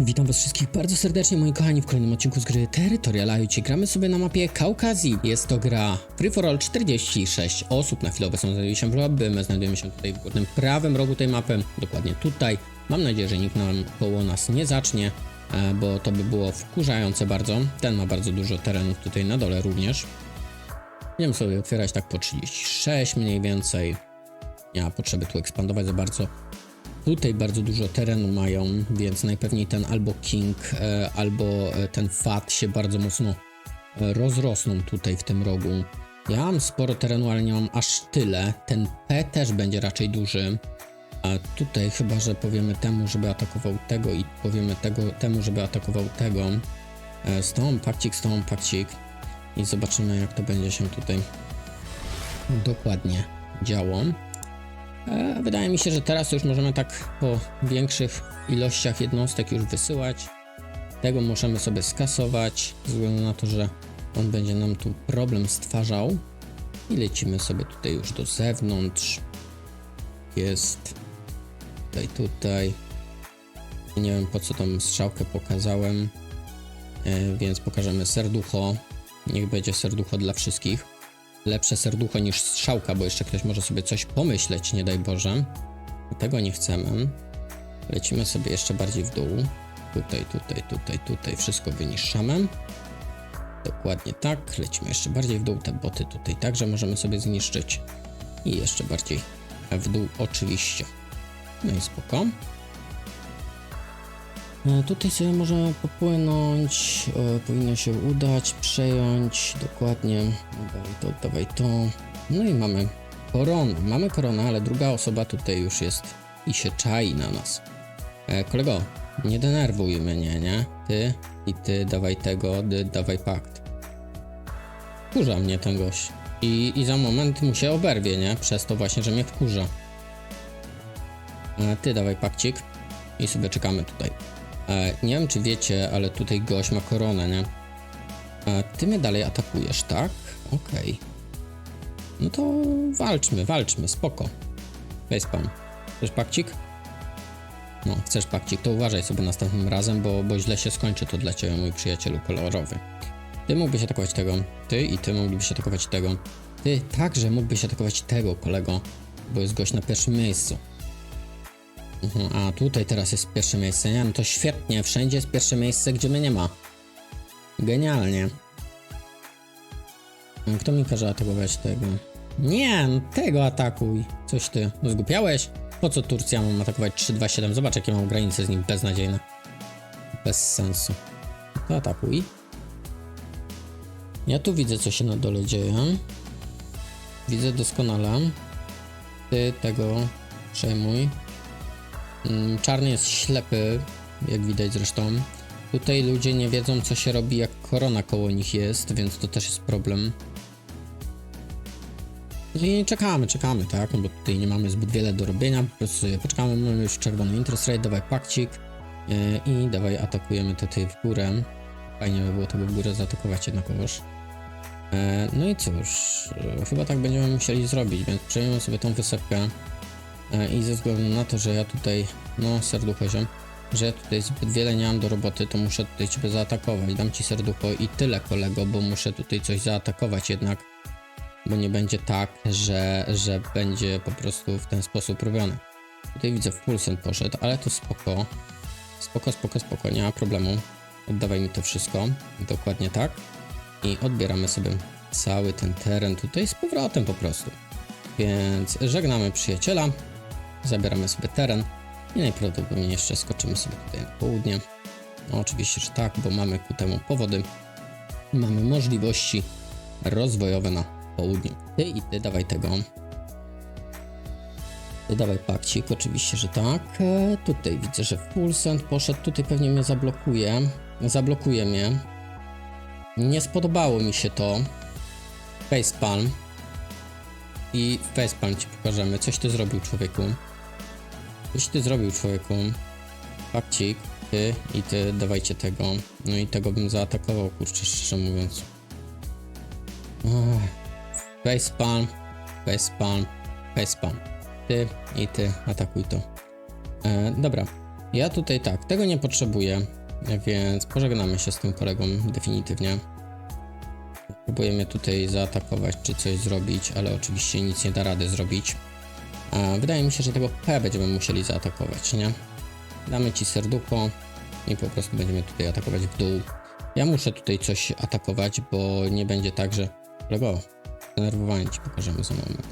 Witam was wszystkich bardzo serdecznie moi kochani w kolejnym odcinku z gry Territorial IoT. Gramy sobie na mapie Kaukazji. Jest to gra Free for All 46 osób. Na chwilę obecną znajduje się w lobby. My znajdujemy się tutaj w górnym prawym rogu tej mapy. Dokładnie tutaj. Mam nadzieję, że nikt nam koło nas nie zacznie, e, bo to by było wkurzające bardzo. Ten ma bardzo dużo terenów tutaj na dole również. Będziemy sobie otwierać tak po 36 mniej więcej. Nie ma potrzeby tu ekspandować za bardzo. Tutaj bardzo dużo terenu mają, więc najpewniej ten albo King, e, albo e, ten Fat się bardzo mocno e, rozrosną tutaj w tym rogu. Ja mam sporo terenu, ale nie mam aż tyle. Ten P też będzie raczej duży. A tutaj chyba, że powiemy temu, żeby atakował tego i powiemy tego, temu, żeby atakował tego. Z tą pakcik, z tą pakcik. I zobaczymy, jak to będzie się tutaj dokładnie działo. E, Wydaje mi się, że teraz już możemy tak po większych ilościach jednostek już wysyłać. Tego możemy sobie skasować, ze względu na to, że on będzie nam tu problem stwarzał. I lecimy sobie tutaj już do zewnątrz. Jest tutaj, tutaj. Nie wiem po co tą strzałkę pokazałem, e, więc pokażemy serducho. Niech będzie serducho dla wszystkich lepsze serducho niż strzałka, bo jeszcze ktoś może sobie coś pomyśleć, nie daj Boże. Tego nie chcemy. Lecimy sobie jeszcze bardziej w dół. Tutaj, tutaj, tutaj, tutaj wszystko wyniszczamy. Dokładnie tak. Lecimy jeszcze bardziej w dół. Te boty tutaj także możemy sobie zniszczyć. I jeszcze bardziej w dół oczywiście. No i spoko. E, Tutaj sobie możemy popłynąć, e, powinno się udać, przejąć, dokładnie, dawaj to, dawaj to. No i mamy koronę, mamy koronę, ale druga osoba tutaj już jest i się czai na nas. E, kolego, nie denerwuj mnie, nie? Ty i ty dawaj tego, ty dawaj pakt. Wkurza mnie ten gość. I, I za moment mu się oberwie, nie? Przez to właśnie, że mnie wkurza. Ty dawaj pakcik i sobie czekamy tutaj. Nie wiem, czy wiecie, ale tutaj gość ma koronę, nie? Ty mnie dalej atakujesz, tak? Okej. No to walczmy, walczmy, spoko. Facepalm. Chcesz pakcik? No, chcesz pakcik, to uważaj sobie następnym razem, bo, bo źle się skończy to dla ciebie, mój przyjacielu kolorowy. Ty mógłbyś atakować tego, ty i ty moglibyś atakować tego. Ty także mógłbyś atakować tego, kolego, bo jest gość na pierwszym miejscu. Mhm, a tutaj teraz jest pierwsze miejsce, nie? No to świetnie, wszędzie jest pierwsze miejsce, gdzie mnie nie ma. Genialnie. Kto mi każe atakować tego? Nie, no tego atakuj. Coś ty, no zgłupiałeś? Po co Turcja mam atakować 327? Zobacz jakie mam granice z nim beznadziejne. Bez sensu. To atakuj. Ja tu widzę co się na dole dzieje. Widzę doskonale. Ty tego przejmuj. Mm, Czarny jest ślepy, jak widać zresztą. Tutaj ludzie nie wiedzą, co się robi, jak korona koło nich jest, więc to też jest problem. I czekamy, czekamy, tak? No bo tutaj nie mamy zbyt wiele do robienia, po prostu poczekamy, mamy już czerwony interest rate, dawaj pakcik yy, i dawaj atakujemy tutaj w górę. Fajnie by było tego w górę zaatakować jednakowoż. E, No i cóż, e, chyba tak będziemy musieli zrobić, więc przejmiemy sobie tą wysepkę. E, I ze względu na to, że ja tutaj, no serducho ziom, że ja tutaj zbyt wiele nie mam do roboty, to muszę tutaj ciebie zaatakować. Dam ci serducho i tyle kolego, bo muszę tutaj coś zaatakować jednak. Bo nie będzie tak, że, że będzie po prostu w ten sposób robione. Tutaj widzę w pulsent poszedł, ale to spoko. Spoko, spoko, spoko, nie ma problemu. Oddawaj mi to wszystko. Dokładnie tak. I odbieramy sobie cały ten teren tutaj z powrotem po prostu. Więc żegnamy przyjaciela, zabieramy sobie teren i najprawdopodobniej jeszcze skoczymy sobie tutaj na południe. No, oczywiście, że tak, bo mamy ku temu powody. Mamy możliwości rozwojowe na południu. Ty i ty dawaj tego. Ty dawaj pakcik, oczywiście, że tak. E, tutaj widzę, że full send poszedł, tutaj pewnie mnie zablokuje. Zablokuje mnie. Nie spodobało mi się to. Facepalm. I facepalm ci pokażemy. Coś ty zrobił, człowieku. Coś ty zrobił, człowieku. Pakcik, ty i ty, dawajcie tego. No i tego bym zaatakował, kurczę, szczerze mówiąc. Facepalm, facepalm, facepalm. Ty i ty, atakuj to. E, dobra. Ja tutaj tak, tego nie potrzebuję, więc pożegnamy się z tym kolegą definitywnie. Próbuję mnie tutaj zaatakować czy coś zrobić, ale oczywiście nic nie da rady zrobić. Wydaje mi się, że tego P będziemy musieli zaatakować, nie? Damy ci serducho i po prostu będziemy tutaj atakować w dół. Ja muszę tutaj coś atakować, bo nie będzie tak, że... Kolego, denerwowanie ci pokażemy za moment.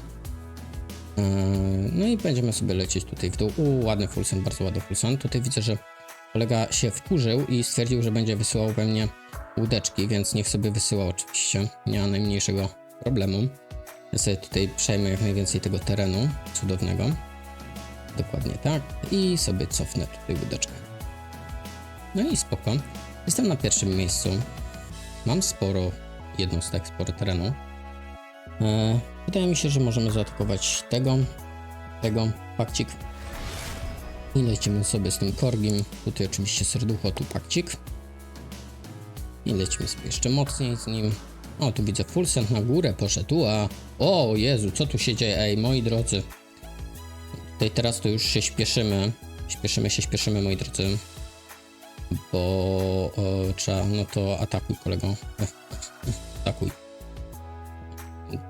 Eee, No i będziemy sobie lecieć tutaj w dół. U, ładny fullsend, bardzo ładny fullsend. Tutaj widzę, że kolega się wkurzył i stwierdził, że będzie wysyłał we mnie łódeczki, więc niech sobie wysyła oczywiście. Nie ma najmniejszego problemu. Ja sobie tutaj przejmę jak najwięcej tego terenu cudownego. Dokładnie tak. I sobie cofnę tutaj łódeczkę. No i spoko. Jestem na pierwszym miejscu. Mam sporo jednostek, sporo terenu. E, wydaje mi się, że możemy zaatakować tego, tego, pakcik. I lecimy sobie z tym korgim. Tutaj oczywiście serducho, tu pakcik. I lecimy sobie jeszcze mocniej z nim. O, tu widzę full send na górę poszedł, a... O Jezu, co tu się dzieje? Ej, moi drodzy. Tutaj teraz to już się śpieszymy. Śpieszymy się, śpieszymy, moi drodzy. Bo o, trzeba, no to atakuj kolego. Atakuj.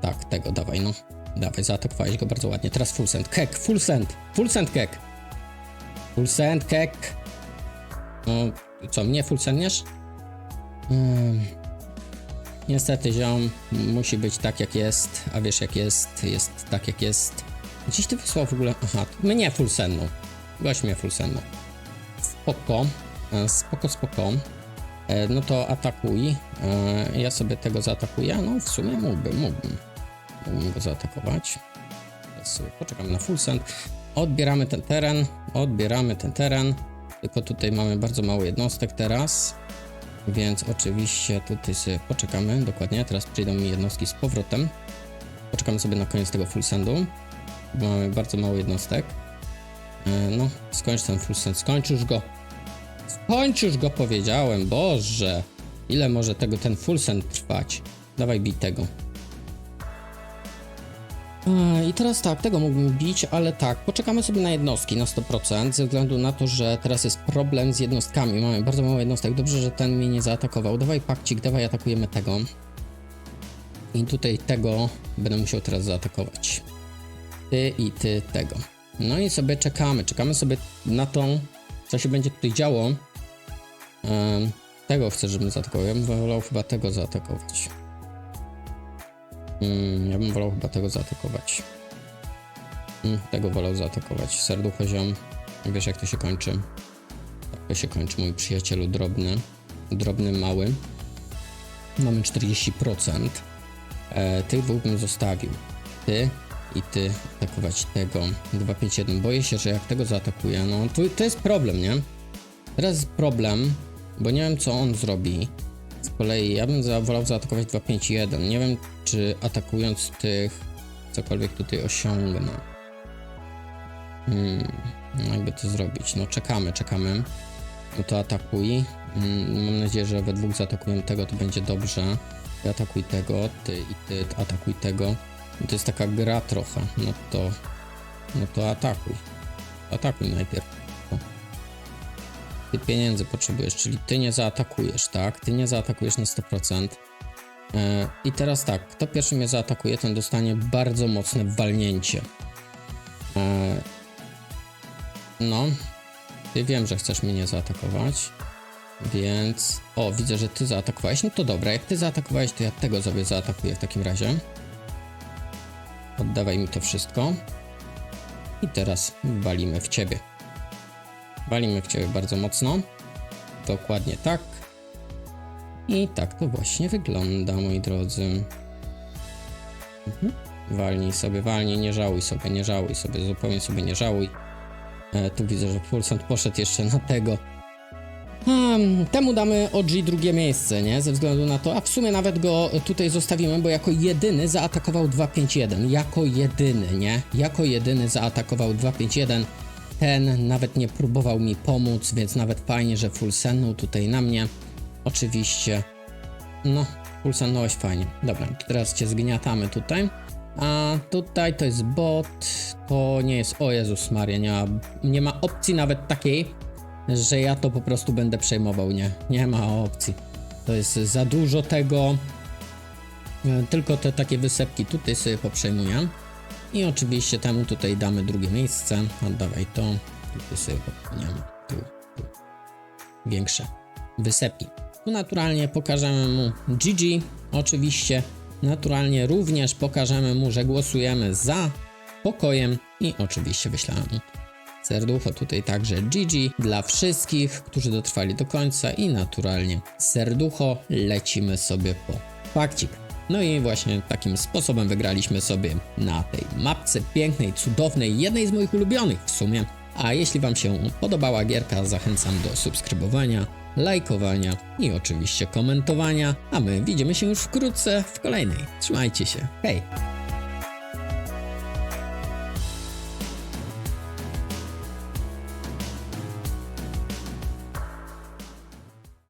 Tak, tego, dawaj, no. Dawaj, zaatakowałeś go bardzo ładnie. Teraz full send. Kek, full send. Full send kek. Full send kek. No, co, mnie full sendniesz? Hmm. Niestety, ziom, musi być tak jak jest, a wiesz jak jest, jest tak jak jest. Gdzieś ty wysłał w ogóle, aha, mnie full senną. Gość mnie full senną. Spoko, e, spoko, spoko. E, No to atakuj. E, Ja sobie tego zaatakuję. No w sumie mógłbym, mógłbym. Mógłbym go zaatakować. Teraz sobie poczekam na full send. Odbieramy ten teren, odbieramy ten teren. Tylko tutaj mamy bardzo mało jednostek teraz. Więc oczywiście tutaj sobie poczekamy. Dokładnie, teraz przyjdą mi jednostki z powrotem. Poczekamy sobie na koniec tego full sendu. Bo mamy bardzo mało jednostek. E, No, skończ ten full send, skończ już go. Skończ już go powiedziałem, Boże. Ile może tego ten full send trwać? Dawaj bij tego. E, I teraz tak, tego mógłbym bić, ale tak, poczekamy sobie na jednostki na 100%, ze względu na to, że teraz jest problem z jednostkami. Mamy bardzo mało jednostek. Dobrze, że ten mnie nie zaatakował. Dawaj pakcik, dawaj atakujemy tego. I tutaj tego będę musiał teraz zaatakować. Ty i ty tego. No i sobie czekamy, czekamy sobie na tą, co się będzie tutaj działo. Em, tego chcę, żebym zaatakował. Ja bym wolał chyba tego zaatakować. Mm, ja bym wolał chyba tego zaatakować. Mm, tego wolał zaatakować. Serducho ziom. Wiesz jak to się kończy. Tak to się kończy, mój przyjacielu drobny. Drobny, mały. Mamy 40%. E, tych dwóch bym zostawił. Ty i ty atakować tego 251. Boję się, że jak tego zaatakuję, no to, to jest problem, nie? Teraz jest problem, bo nie wiem co on zrobi. Z kolei ja bym wolał zaatakować 251. Nie wiem, czy atakując tych cokolwiek tutaj osiągnę. Hmm, no jakby to zrobić? No czekamy, czekamy. No to atakuj. Mm, mam nadzieję, że we dwóch zaatakują tego, to będzie dobrze. Ty atakuj tego, ty i ty atakuj tego. No to jest taka gra trochę. No to. No to atakuj. Atakuj najpierw. Ty pieniędzy potrzebujesz, czyli ty nie zaatakujesz, tak? Ty nie zaatakujesz na 100%. E, I teraz tak, kto pierwszy mnie zaatakuje, ten dostanie bardzo mocne walnięcie. E, no, ty wiem, że chcesz mnie nie zaatakować, więc... O, widzę, że ty zaatakowałeś, no to dobra, jak ty zaatakowałeś, to ja tego sobie zaatakuję w takim razie. Oddawaj mi to wszystko. I teraz walimy w ciebie. Walimy w ciebie bardzo mocno. Dokładnie tak. I tak to właśnie wygląda, moi drodzy. Mhm. Walnij sobie, walnij, nie żałuj sobie, nie żałuj sobie, zupełnie sobie nie żałuj. E, tu widzę, że Pulsant poszedł jeszcze na tego. Hmm, temu damy OG drugie miejsce, nie? Ze względu na to, a w sumie nawet go tutaj zostawimy, bo jako jedyny zaatakował 251. Jako jedyny, nie? Jako jedyny zaatakował 251. Ten nawet nie próbował mi pomóc, więc nawet fajnie, że full senną tutaj na mnie. Oczywiście. No, full sennąłeś fajnie. Dobra, teraz cię zgniatamy tutaj. A tutaj to jest bot. To nie jest. O Jezus Maria, nie ma, nie ma opcji nawet takiej, że ja to po prostu będę przejmował. Nie, nie ma opcji. To jest za dużo tego. E, Tylko te takie wysepki tutaj sobie poprzejmuję. I oczywiście temu tutaj damy drugie miejsce. Oddawaj to. Tutaj sobie popchniemy. Tu, tu. Większe wysepki. Tu naturalnie pokażemy mu GG. Oczywiście naturalnie również pokażemy mu, że głosujemy za pokojem i oczywiście wyślemy mu serducho tutaj także GG dla wszystkich, którzy dotrwali do końca i naturalnie serducho lecimy sobie po fakcik. No i właśnie takim sposobem wygraliśmy sobie na tej mapce pięknej, cudownej, jednej z moich ulubionych w sumie. A jeśli Wam się podobała gierka, zachęcam do subskrybowania, lajkowania i oczywiście komentowania. A my widzimy się już wkrótce w kolejnej. Trzymajcie się. Hej!